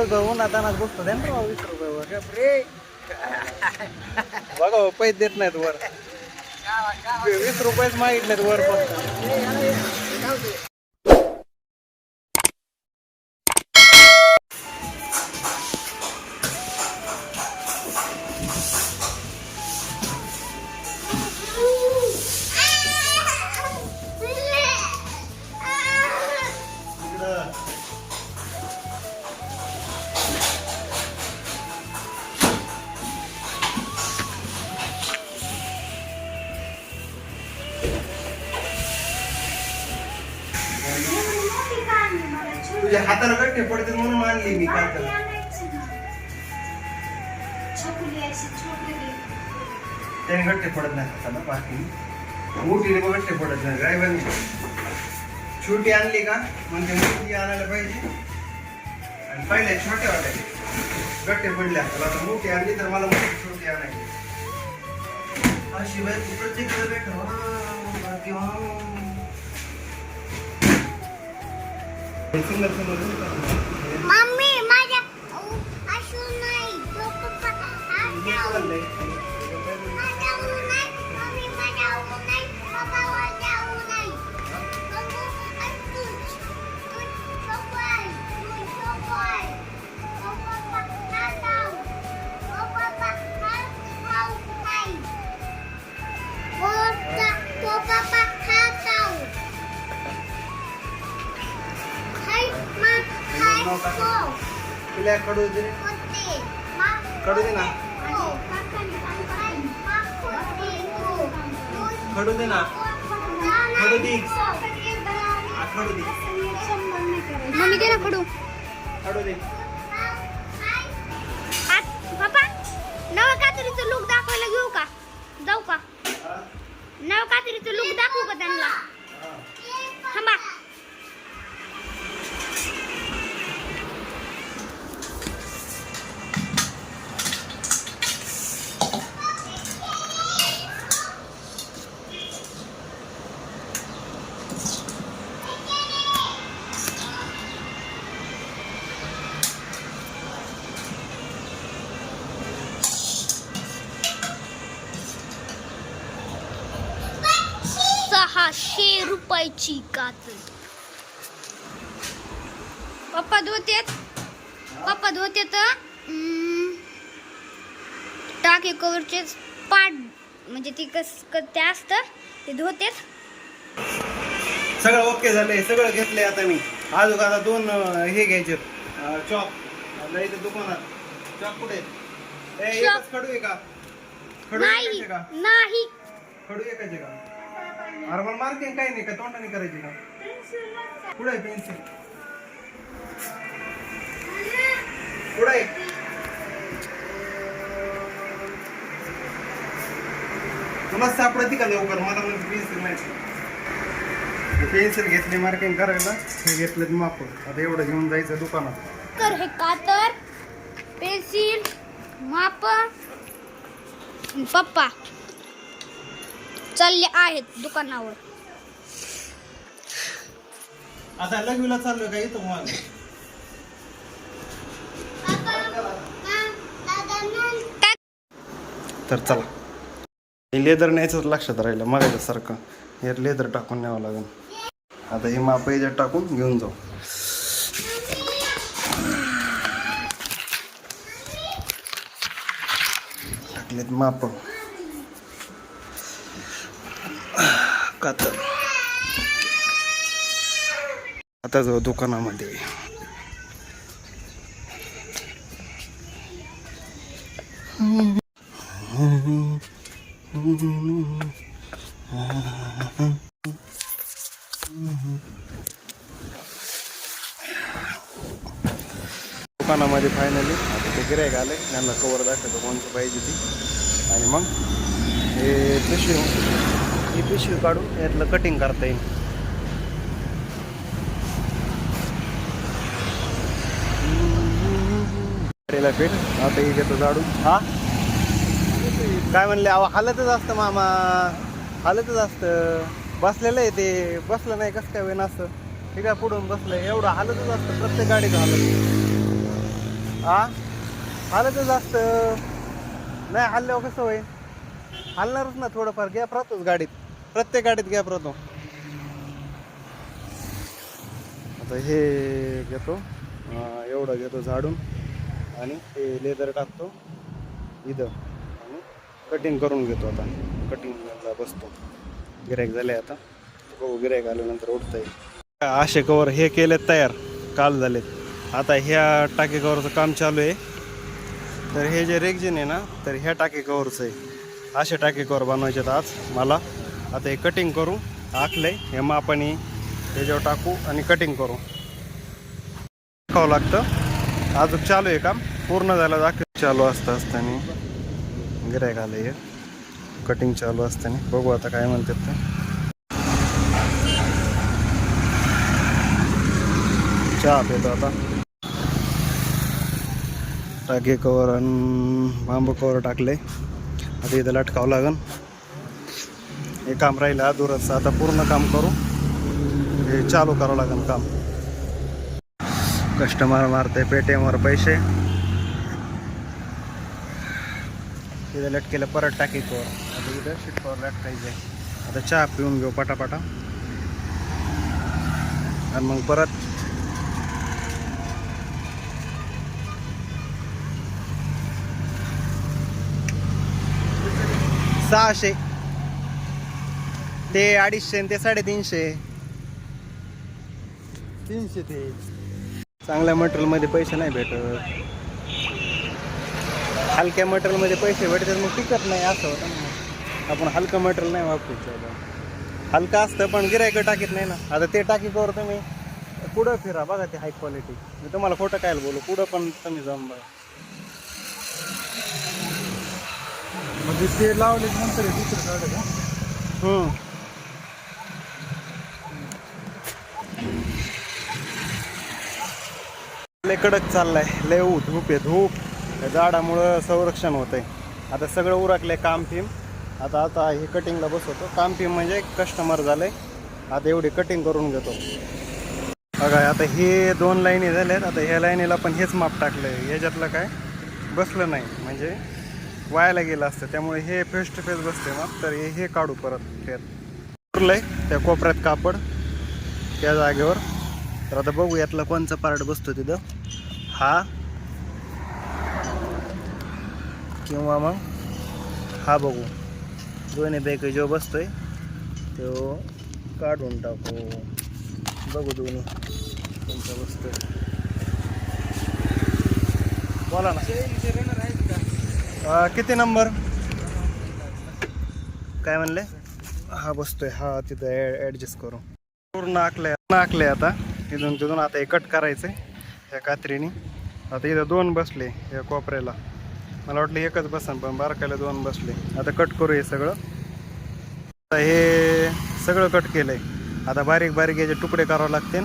दिवसभर उन्हात अनात बसतो द्या ना राव वीस रुपये वर रे बघा हो, पैसे देत नाहीत वर वीस रुपयेच मागितलेत वर तुझ्या हाताला गट्टे पडते म्हणून आणली मी काय त्याला त्याने गट्टे पडत नाही हाताला बाकी मोठीने पण गट्टे पडत नाही ड्रायव्हरने छोटी आणली का? म्हणजे मोठी आणायला पाहिजे. आणि पहिल्या छोट्या वाटायचे गट्टे पडले हाताला आता मोठी आणली तर मला मोठी छोटी आणायची. अशी बाई प्रत्येक वेळेला भेट मम्मी माझ्या असू नाही तो पप्पा माझ्या नाही मम्मी माझ्या नाही पप्पा माझ्या नाही तिला कडू दे कडू दे ना. दे ना. खडू दे. खडू दे मम्मी दे ना खडू दे नव कात्रीचं लुक दाखवायला घेऊ का? जाऊ का? नव कात्रीचं लुक दाखवू का त्यांना? कात्री पप्पा धुतेत? पप्पा धुतेत अं, टाके कवरचे पाट म्हणजे ती कस ते असतं ते धुतेत. सगळं ओके झालंय सगळं घेतलंय आता मी. अजून आता दोन हे घ्यायचे. चॉक आपल्या इथे दुकानात. चॉक कुठे? खडू आहे का? खडू नाही का? खडू एकाचे का? मार्बल मार्किंग काही नाही का? तोंडाने करायची का? पुढे आहे पेन्सिल पुढे आहे? तुला सापडती का लवकर? मला म्हणजे पेन्सिल नाही. पेन्सिल घेतली मार्किंग करायला. हे घेतलं माप आता एवढं घेऊन जायचं दुकानात. तर हे कातर पेन्सिल माप पप्पा. चालले आहेत दुकानावर. आता लघवीला चाललोय का इथं मग? तर चला. हे लेदर न्यायचं लक्षात राहिलं मगायचं सारखं. हे लेदर टाकून न्यावं लागेल. आता हे माप याच्यात टाकून घेऊन जाऊ. टाकलेत माप. कातर. आता जाऊ दुकानामध्ये. दुकानामध्ये फायनली आता ते गिरायक आले. त्यांना कवर दाखवतो कोणतं पाहिजे ती. आणि मग हे पिशवी ही पिशवी काढून यातलं कटिंग करता येईल. पेट. आता ही घेतो जाडून हा? काय म्हणले अहो हालतच असतं मामा. हालतच असतं. बसलेलं आहे ते. बसलं नाही कसं काय वेन असं. हे काय पुढून बसलं एवढं हालतच असतं. प्रत्येक गाडीचं हालत. हा? हालतच जास्त नाही हल्ल्यावर कसं होईल? हलणारच ना थोडंफार. गॅप राहतोच गाडीत. प्रत्येक गाडीत गॅप राहतो आता हे घेतो. एवढं घेतो झाडून. आणि हे लेदर टाकतो. इथं. आणि कटिंग करून घेतो आता. कटिंगला बसतो. गिरायक झाले आता. हो गिरायक आल्यानंतर उठता येईल असे कवर हे केलेत तयार. काल झालेत. आता ह्या टाकी कवरचं काम चालू आहे. तर हे जे रेक्झिन आहे ना तर ह्या टाकी कवरचं आहे. असे टाकी बनवायचे आहेत आज. मला आता हे कटिंग करू. आखले हे मापाने त्याच्यावर टाकू आणि कटिंग करू. टाकावं लागतं. अजून चालू आहे काम. पूर्ण झालं दाखव चालू असतं असताना. गिरायक आलं हे. कटिंग चालू असताना. बघू आता काय म्हणतात ते. चहा पेतो आता. टाके कवर आणि बांबू कवर टाकले आता इथं लटकावं लागन. हे काम राहिलं अधुरच आता पूर्ण काम करू. हे चालू करावं लागेल काम. कस्टमर मारते पेटीएमवर पैसे. तिथं लटकेलं परत टाकी कवर आता इथं शीट लटकायचं लटकायचे आता चहा पिऊन घेऊ पटापटा. आणि मग परत सहाशे. ते अडीचशे आणि ते साडेतीनशे. तीनशे ते. चांगल्या मटेरियलमध्ये पैसे नाही भेटत. हलक्या मटेरियलमध्ये पैसे भेटतात मग टिकत नाही असं होतं आपण हलकं मटेरियल नाही वापरायचं हलकं असतं पण गिरायकं टाकीत नाही ना. आता ते टाकी कवर तुम्ही पुढं फिरा बघा ते हाय क्वालिटी मी तुम्हाला खोटं काय बोलू पुढं पण तुम्ही जाऊन बघा. म्हणजे ते लावले नंतर दुसरं काढलं का? हम्म लय कडक चाललाय लय ऊ धूप आहे धूप. या झाडामुळं संरक्षण होत आहे आता सगळं उरकलंय काम फिम आता आता हे कटिंगला बसवतो. काम फिम म्हणजे कस्टमर झालंय. आता एवढी कटिंग करून घेतो. बघा आता हे दोन लाईनी झाल्यात. आता ह्या लाईनीला पण हेच माप टाकलंय. ह्याच्यातलं काय? बसलं नाही. म्हणजे वायाला गेलं असतं त्यामुळे हे फेस टू फेस बसते मग. तर हे हे काढू परत त्यात उरलंय त्या कोपऱ्यात कापड त्या जागेवर. तर आता बघू यातला कोणचा पार्ट बसतो तिथं. हा. किंवा मग हा बघू. दोन्हीपैकी जो बसतोय तो काढून टाकू. बघू दोन्ही कोणता बसतोय. बोला ना. अं, किती नंबर? काय म्हणले? हा बसतोय. हा तिथं ॲडजस्ट करू. पूर्ण आखलंय पूर्ण आखलंय आता. इथून तिथून आता हे कट करायचंय ह्या कात्रीने. आता इथं दोन बसले या कोपऱ्याला. मला वाटलं एकच बसन पण बारकायला दोन बसले. आता कट करू हे सगळं. आता हे सगळं कट केलंय. आता बारीक बारीक याचे तुकडे करावे लागतील.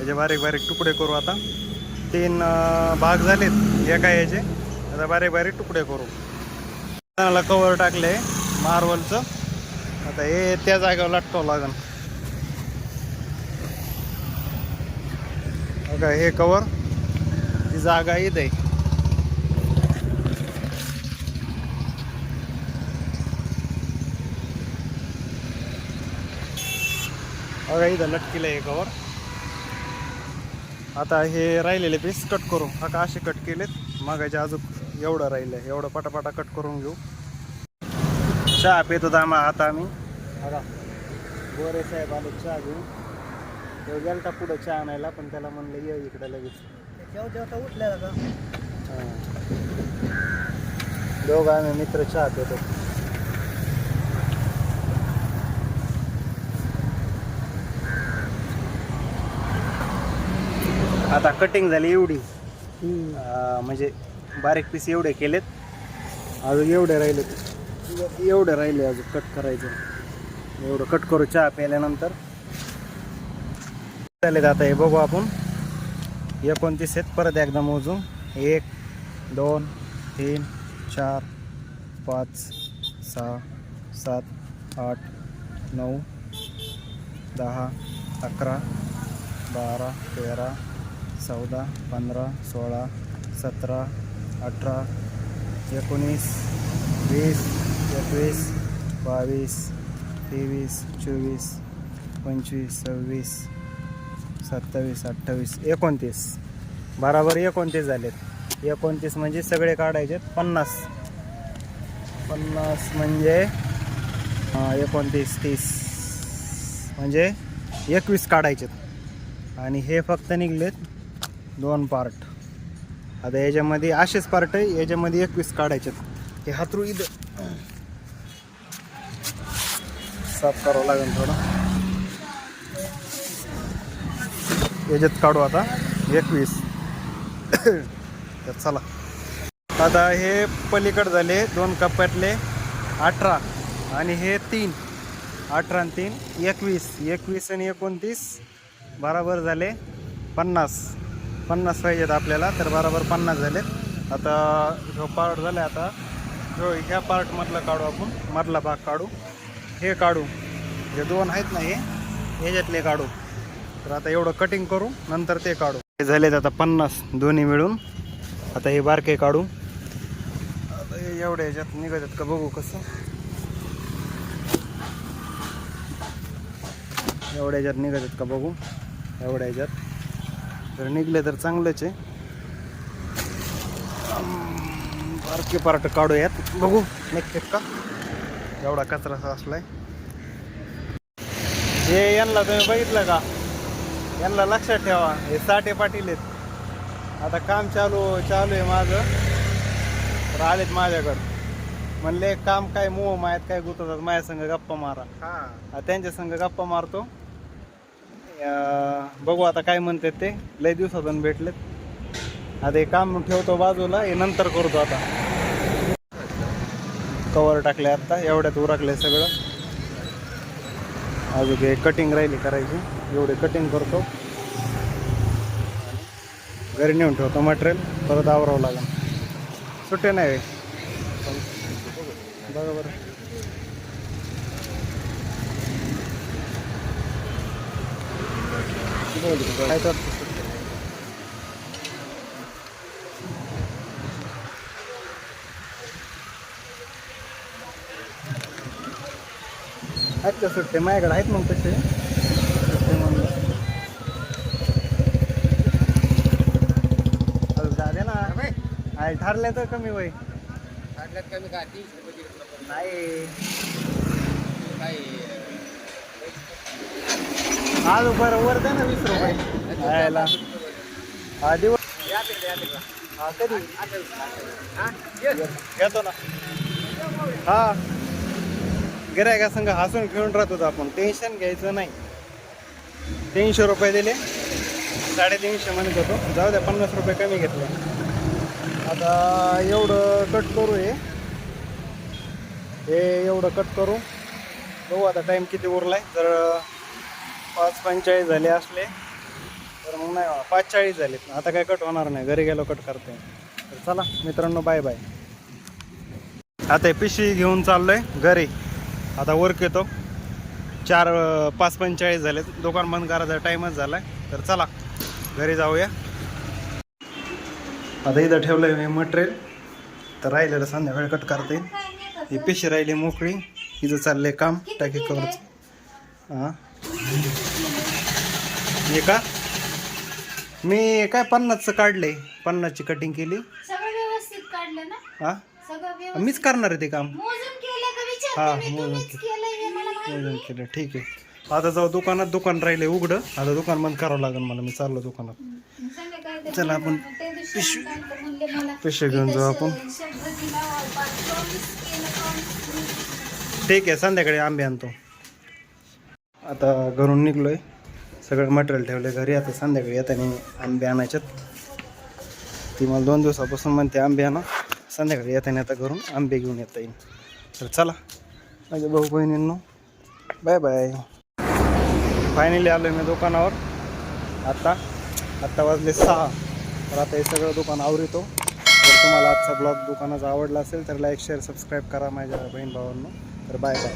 याचे बारीक बारीक तुकडे करू आता. तीन अं, भाग झालेत एका याचे. आता बारीक बारीक तुकडे करू. चांगला कवर टाकले मार्वलचं आता हे त्या जागेवर लटकावं लागन. बघा हे कवर ती जागा येत आहे बघा इथं लटकेलं आहे कवर आता हे राहिलेले पीस कट करू. आता असे कट केलेत. मागायचे अजून एवढं राहिलं एवढं पटापटा कट करून घेऊ. चहा पित होता आम्हा आता आम्ही. बघा. गोरे साहेब आले चहा घेऊन. तो गेलता पुढं चहा आणायला पण त्याला म्हणलं ये इकडे लगेच. जेव्हा उठल्या का? हां. दोघं आम्ही मित्र चहा पितो. आता कटिंग झाली एवढी. म्हणजे बारीक पीस एवढे केलेत. अजून एवढे राहिलेत एवढे राहिले अजून कट करायचं. एवढं कट करू चहा प्यायल्यानंतर. चालेल आता हे बघू आपण. एकोणतीस आहेत परत एकदा मोजू एक दोन तीन चार पाच सहा सात आठ नऊ दहा अकरा बारा तेरा चौदा पंधरा सोळा सतरा अठरा एकोणीस वीस एकवीस बावीस तेवीस चोवीस पंचवीस सव्वीस सत्तावीस अठ्ठावीस एकोणतीस. बराबर एकोणतीस झालेत. एकोणतीस म्हणजे सगळे काढायचे पन्नास. पन्नास म्हणजे एकोणतीस तीस. म्हणजे एकवीस काढायचेत. आणि हे फक्त निघलेत दोन पार्ट आता याच्यामध्ये असेच पार्ट आहे. याच्यामध्ये एकवीस काढायच्यात हे हातरू इथं. साफ करावं लागेल थोडं. याच्यात काढू आता. एकवीस. चला. आता हे पलीकड झाले. दोन कप्प्यातले अठरा आणि हे तीन. अठरा आणि तीन. एकवीस. एकवीस आणि एकोणतीस. बराबर झाले पन्नास. पन्नास पाहिजेत आपल्याला तर बरोबर पन्नास झालेत. आता जो पार्ट झाला आता जो ह्या पार्टमधला काढू आपण मधला भाग काढू. हे काढू. जे दोन आहेत ना हे ह्याच्यातले काढू. तर आता एवढं कटिंग करू नंतर ते काढू. हे झालेत आता पन्नास दोन्ही मिळून. आता हे बारके काढू. आता हे एवढ्या ह्याच्यात निघत का बघू कसं. एवढ्या ह्याच्यात निघत का बघू. एवढ्या ह्याच्यात. जर निघले तर चांगलंच आहे. बारके पार्ट काढूयात. बघू. निघतात का? एवढा कचरा असलाय. हे यांना तुम्ही बघितलं का? यांना लक्षात ठेवा. हे साठे पाटील आहेत. आता काम चालू चालू आहे माझं. तर आलेत माझ्याकडं. म्हणले काम काय मोह मायात काय गुतवतात माझ्या संग गप्पा मारा. हा. त्यांच्या संग गप्पा मारतो. बघू आता काय म्हणतात ते. लय दिवसातून भेटलेत. आता हे काम ठेवतो बाजूला हे नंतर करतो आता. कवर टाकले आता एवढ्यात उरकले सगळं. अजून हे कटिंग राहिली करायची. एवढे कटिंग करतो. घरी नेऊन ठेवतो मटेरियल परत आवरावं लागेल. सुट्टे नाही. बरोबर तर आहेत का सुट्टे माझ्याकडे आहेत मग तसे. सुट्टे म्हणून अजून झाले ना. आहे ठरले तर कमी वय. कमी का? तीस रुपये. नाही. काय? आज बरं वर द्या ना वीस रुपये. यायला हा दिवस हा कधी? घेतो ना. हा. गिरायका संघ हसून खेळून राहतो आपण. टेन्शन घ्यायचं नाही. तीनशे रुपये दिले. साडेतीनशे म्हणत होतो. जाऊ द्या पन्नास रुपये कमी घेतले. आता एवढं कट करू हे. हे एवढं कट करू. बघू आता टाईम किती उरलाय. तर पाच पंचेचाळीस झाले असले तर मग नाही पाच चाळीस झाले आता काय कट होणार नाही. घरी गेलो कट करते तर चला मित्रांनो बाय बाय आता पिशवी घेऊन चाललोय घरी. आता वर्क येतो. चार पाच पंचेचाळीस झाले दुकान बंद करायचा टाईमच झालाय. तर चला घरी जाऊया. आता इथं ठेवलंय मी मटेरियल तर राहिलेलं संध्याकाळी कट करता. येईल ही पिशी राहिली मोकळी. हिचं चाललंय काम. टाकी कवरचं. हां. हे का? मी काय पन्नासचं काढले पन्नासची कटिंग केली. सगळं व्यवस्थित काढलं ना? हा? सगळं व्यवस्थित मीच करणार आहे ते काम. मोजून केलं का हा, मोजून तुम्हीच केलं. हे मला माहीत नियोजन केलं. ठीक आहे. आता जाऊ दुकानात. दुकान राहिले उघडं. आता दुकान बंद करावं लागेल मला. मी चाललो दुकानात. ते चला आपण त्या दिवशी नंतर म्हणले मला पिशवी घेऊन जाऊ आपण. इथं शब्द दिला, पाच promise केलं, promise. ठीक आहे. संध्याकाळी आंबे आणतो. आता घरून निघलोय. सगळं मटेरियल ठेवलं घरी. आता संध्याकाळी येताना आंबे आणायच्यात ती मला दोन दिवसापासून म्हणते आंबे आणा. संध्याकाळी येताना आता घरून आंबे घेऊन येता येईल तर चला माझ्या भाऊ बहिणींनो बाय बाय फायनली आलो मी दुकानावर. आत्ता आत्ता वाजले सहा. तर आता हे सगळं दुकान आवरितो. जर तुम्हाला आजचा ब्लॉग दुकानाचा आवडला असेल तर लाईक शेअर सबस्क्राईब करा माझ्या बहीण भावांना. तर बाय बाय